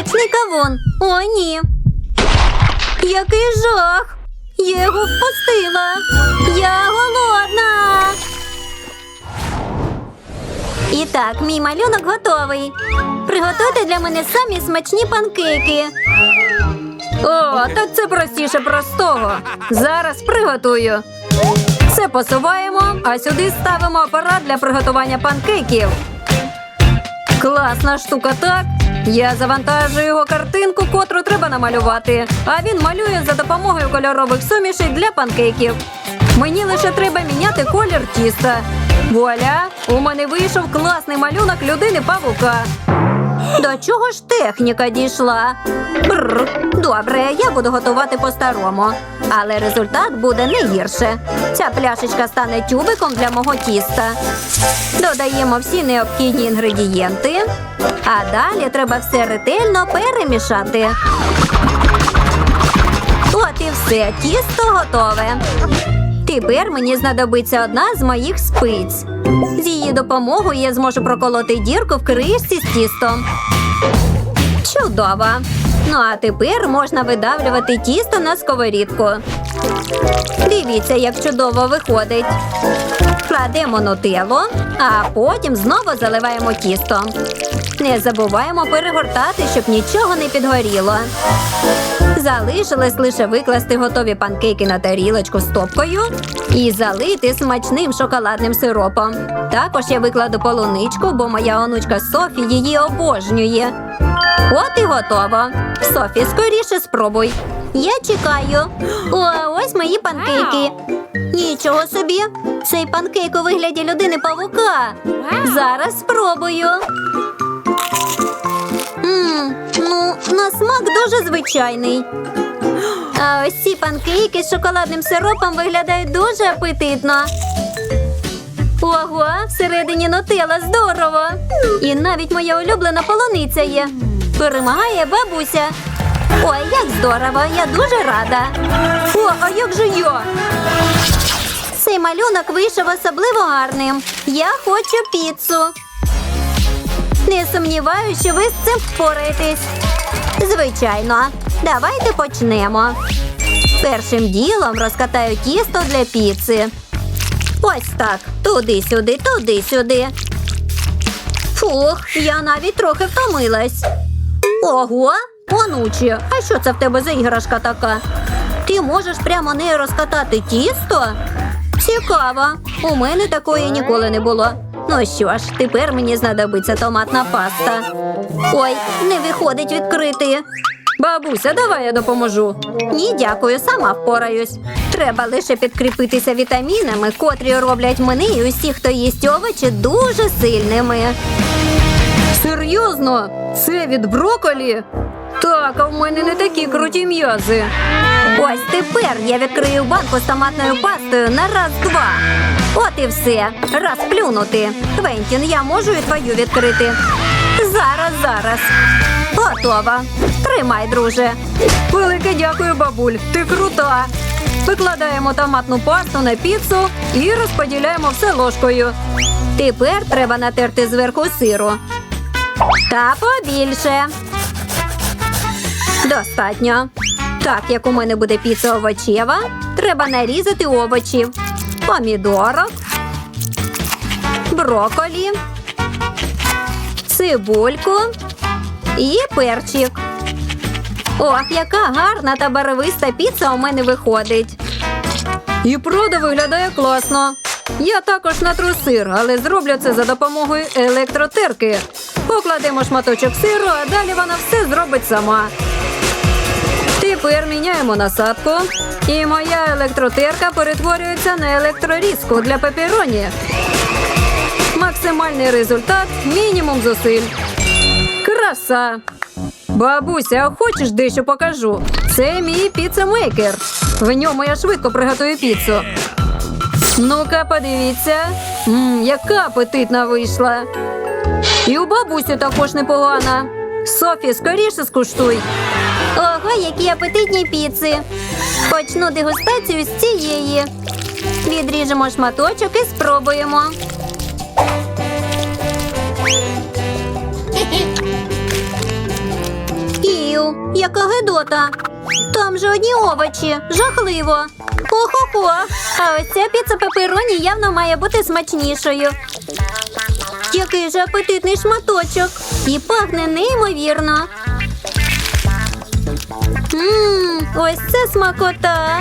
смачний кавун. О, ні. Який жах! Я його впустила. Я голодна. І так, мій малюнок готовий. Приготуйте для мене самі смачні панкейки. О, так це простіше простого. Зараз приготую. Все посуваємо, а сюди ставимо апарат для приготування панкейків. Класна штука, так? Я завантажую його картинку, котру треба намалювати. А він малює за допомогою кольорових сумішей для панкейків. Мені лише треба міняти колір тіста. Вуаля! У мене вийшов класний малюнок людини павука. До чого ж техніка дійшла? Бррр. Добре, я буду готувати по-старому. Але результат буде не гірше. Ця пляшечка стане тюбиком для мого тіста. Додаємо всі необхідні інгредієнти. А далі треба все ретельно перемішати. От і все, тісто готове. Тепер мені знадобиться одна з моїх спиць. З її допомогою я зможу проколоти дірку в кришці з тістом. Чудово! Ну а тепер можна видавлювати тісто на сковорідку. Дивіться, як чудово виходить. Кладемо нутеллу, а потім знову заливаємо тісто. Не забуваємо перегортати, щоб нічого не підгоріло. Залишилось лише викласти готові панкейки на тарілочку з топкою і залити смачним шоколадним сиропом. Також я викладу полуничку, бо моя онучка Софі її обожнює. От і готово. Софі, скоріше спробуй. Я чекаю. О, ось мої панкейки. Нічого собі. Цей панкейк у вигляді людини павука. Зараз спробую. Ну, на смак дуже звичайний. А ось ці панкейки з шоколадним сиропом виглядають дуже апетитно. Ого, всередині нутелла здорово. І навіть моя улюблена полуниця є. Перемагає бабуся. Ой, як здорово, я дуже рада. О, а як же я? Цей малюнок вийшов особливо гарним. Я хочу піцу. Не сумніваюся, що ви з цим впораєтесь. Звичайно, давайте почнемо. Першим ділом розкатаю тісто для піци. Ось так. Туди-сюди, туди-сюди. Фух, я навіть трохи втомилась. Ого, онуче, а що це в тебе за іграшка така? Ти можеш прямо нею розкатати тісто? Цікаво. У мене такої ніколи не було. Ну що ж, тепер мені знадобиться томатна паста. Ой, не виходить відкрити. Бабуся, давай я допоможу. Ні, дякую, сама впораюсь. Треба лише підкріпитися вітамінами, котрі роблять мене і усіх, хто їсть овочі, дуже сильними. Серйозно? Це від броколі? Так, а в мене не такі круті м'язи. Ось тепер я відкрию банку з томатною пастою на раз-два. От і все. Раз плюнути. Квентін, я можу і твою відкрити. Зараз, зараз. Готова. Тримай, друже. Велике дякую, бабуль. Ти крута. Викладаємо томатну пасту на піцу і розподіляємо все ложкою. Тепер треба натерти зверху сиру. Та побільше. Достатньо. Так як у мене буде піца овочева, треба нарізати овочі, помідорок, броколі, цибульку і перчик. Ох, яка гарна та барвиста піца у мене виходить. І правда виглядає класно. Я також натру сир, але зроблю це за допомогою електротерки. Покладемо шматочок сиру, а далі вона все зробить сама. Тепер міняємо насадку. І моя електротерка перетворюється на електрорізку для пепероні. Максимальний результат мінімум зусиль. Краса! Бабуся, а хочеш дещо покажу? Це мій піцемейкер. В ньому я швидко приготую піцу. Ну-ка, подивіться, М, яка апетитна вийшла. І у бабусі також непогана. Софі, скоріше скуштуй. Ого, які апетитні піци. Почну дегустацію з цієї. Відріжемо шматочок і спробуємо. Ю, яка гидота. Там же одні овочі. Жахливо. Хо-хо-хо. А ось ця піца пепероні явно має бути смачнішою. Який же апетитний шматочок. І пахне неймовірно. Ммм, ось це смакота.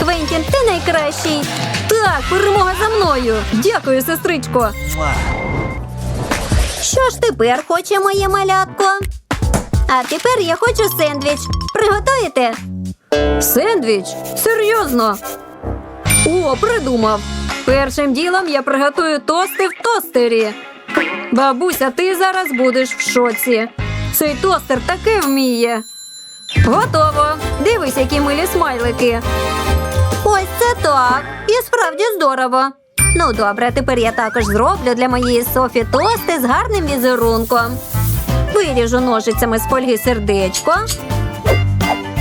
Квентін, ти найкращий. Так, перемога за мною. Дякую, сестричко. Що ж тепер хоче моє малятко? А тепер я хочу сендвіч. Приготуєте? Сендвіч? Серйозно? О, придумав. Першим ділом я приготую тости в тостері. Бабуся, ти зараз будеш в шоці. Цей тостер таке вміє. Готово. Дивись, які милі смайлики. Ось це так. І справді здорово. Ну добре, тепер я також зроблю для моєї Софі тости з гарним візерунком. Виріжу ножицями з фольги сердечко,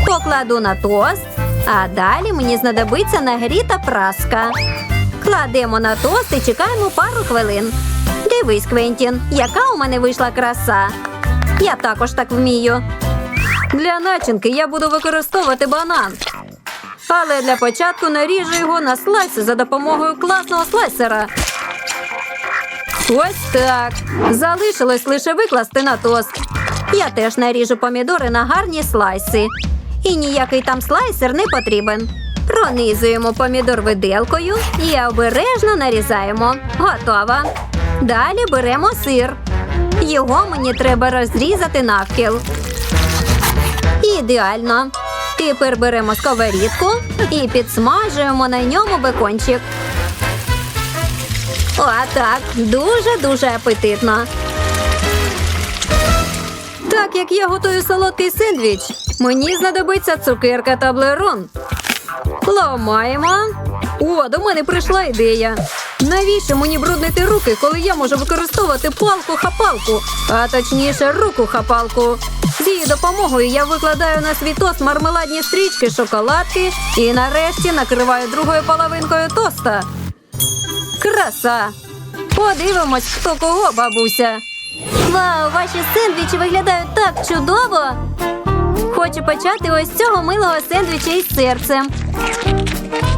покладу на тост, а далі мені знадобиться нагріта праска. Кладемо на тост і чекаємо пару хвилин. Дивись, Квентін, яка у мене вийшла краса. Я також так вмію. Для начинки я буду використовувати банан. Але для початку наріжу його на слайси за допомогою класного слайсера. Ось так. Залишилось лише викласти на тост. Я теж наріжу помідори на гарні слайси. І ніякий там слайсер не потрібен. Пронизуємо помідор виделкою і обережно нарізаємо. Готово. Далі беремо сир. Його мені треба розрізати навпіл. Ідеально. Тепер беремо сковорідку і підсмажуємо на ньому бекончик. Отак, дуже-дуже апетитно. Так як я готую солодкий сендвіч, мені знадобиться цукерка та блерон. Ламаємо. О, до мене прийшла ідея. Навіщо мені бруднити руки, коли я можу використовувати палку-хапалку, а точніше руку-хапалку. З її допомогою я викладаю на свій тост мармеладні стрічки, шоколадки і нарешті накриваю другою половинкою тоста. Краса! Подивимось, хто кого, бабуся. Вау, ваші сендвічі виглядають так чудово. Хочу почати ось цього милого сендвіча із серцем.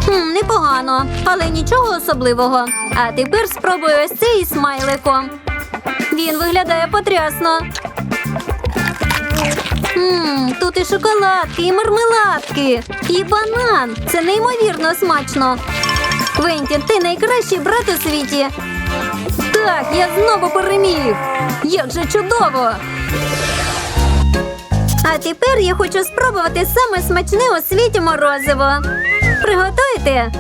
Хм, непогано, але нічого особливого. А тепер спробую ось цей із смайликом. Він виглядає потрясно. Мм, тут і шоколадки, і мармеладки, і банан. Це неймовірно смачно. Квентін, ти найкращий брат у світі. Так, я знову переміг. Як же чудово! А тепер я хочу спробувати саме смачне у світі морозиво. Приготуйте?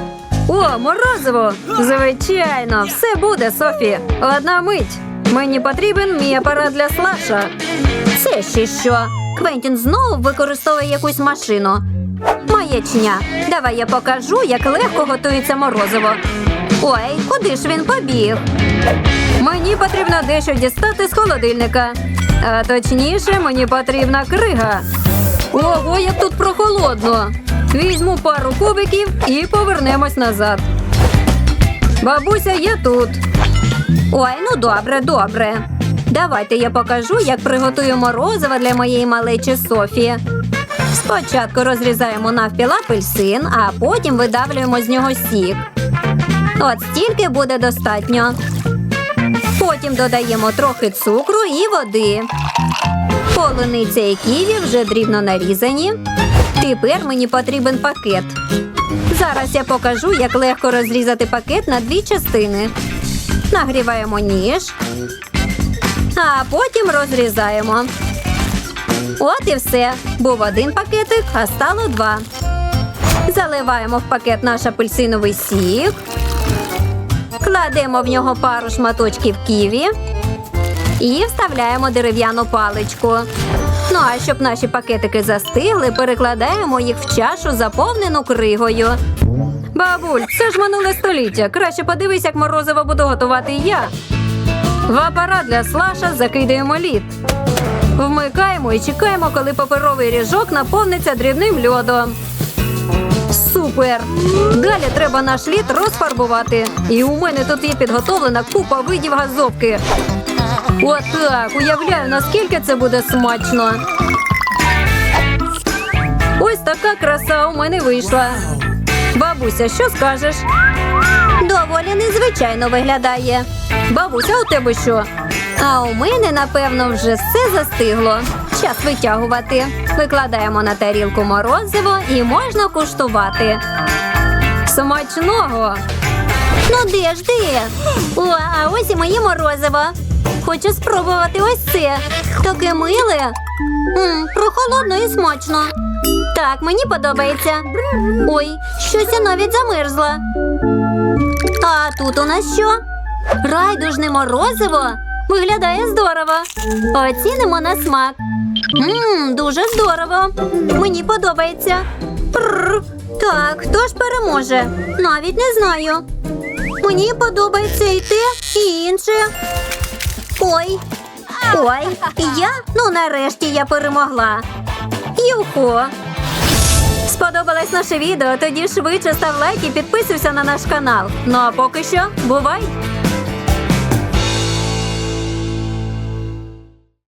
О, морозиво! Звичайно, все буде, Софі. Одна мить. Мені потрібен мій апарат для слаша. Це ще що? Квентін знову використовує якусь машину. Маячня. Давай я покажу, як легко готується морозиво. Ой, куди ж він побіг? Мені потрібно дещо дістати з холодильника. А точніше, мені потрібна крига. Ого, як тут прохолодно. Візьму пару кубиків і повернемось назад. Бабуся, я тут. Ой, ну добре, добре. Давайте я покажу, як приготую морозиво для моєї малечі Софії. Спочатку розрізаємо навпіл апельсин, а потім видавлюємо з нього сік. От стільки буде достатньо. Потім додаємо трохи цукру і води. Полуниця і ківі вже дрібно нарізані. Тепер мені потрібен пакет. Зараз я покажу, як легко розрізати пакет на дві частини. Нагріваємо ніж, а потім розрізаємо. От і все. Був один пакетик, а стало два. Заливаємо в пакет наш апельсиновий сік. Кладемо в нього пару шматочків ківі і вставляємо дерев'яну паличку. Ну а щоб наші пакетики застигли, перекладаємо їх в чашу, заповнену кригою. Бабуль, це ж минуле століття. Краще подивись, як морозиво буду готувати я. В апарат для слаша закидаємо лід. Вмикаємо і чекаємо, коли паперовий ріжок наповниться дрібним льодом. Супер! Далі треба наш лід розфарбувати. І у мене тут є підготовлена купа видів газовки. Отак, уявляю, наскільки це буде смачно. Ось така краса у мене вийшла. Бабуся, що скажеш? Доволі незвичайно виглядає. Бабуся, у тебе що? А у мене, напевно, вже все застигло. Час витягувати. Викладаємо на тарілку морозиво і можна куштувати. Смачного! Ну де ж де? О, а ось і моє морозиво. Хочу спробувати ось це. Таке миле. М, прохолодно і смачно. Так, мені подобається. Ой, щось я навіть замерзла. А тут у нас що? Райдужне морозиво. Виглядає здорово. Оцінимо на смак. Мм, дуже здорово. Мені подобається. Пррр. Так, хто ж переможе? Навіть не знаю. Мені подобається і те, і інше. Ой. Ой, я? Ну нарешті я перемогла. Юхо. Сподобалось наше відео? Тоді швидше став лайк і підписуйся на наш канал. Ну а поки що, бувай!